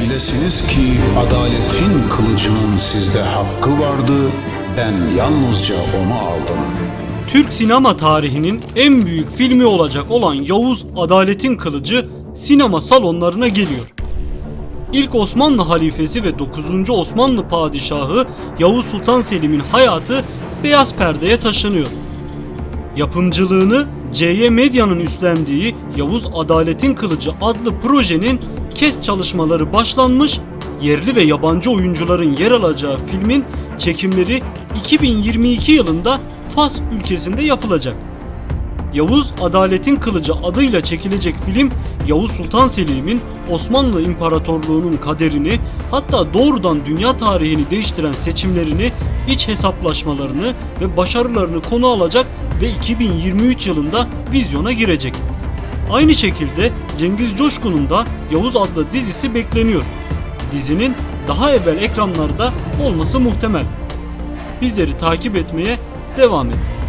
Bilesiniz ki adaletin kılıcının sizde hakkı vardı, ben yalnızca onu aldım. Türk sinema tarihinin en büyük filmi olacak olan Yavuz Adaletin Kılıcı sinema salonlarına geliyor. İlk Osmanlı halifesi ve 9. Osmanlı padişahı Yavuz Sultan Selim'in hayatı beyaz perdeye taşınıyor. Yapımcılığını CY Medya'nın üstlendiği Yavuz Adaletin Kılıcı adlı projenin kes çalışmaları başlanmış, yerli ve yabancı oyuncuların yer alacağı filmin çekimleri 2022 yılında Fas ülkesinde yapılacak. Yavuz Adaletin Kılıcı adıyla çekilecek film Yavuz Sultan Selim'in Osmanlı İmparatorluğu'nun kaderini hatta doğrudan dünya tarihini değiştiren seçimlerini, iç hesaplaşmalarını ve başarılarını konu alacak ve 2023 yılında vizyona girecek. Aynı şekilde Cengiz Coşkun'un da Yavuz adlı dizisi bekleniyor. Dizinin daha evvel ekranlarda olması muhtemel. Bizleri takip etmeye devam edin.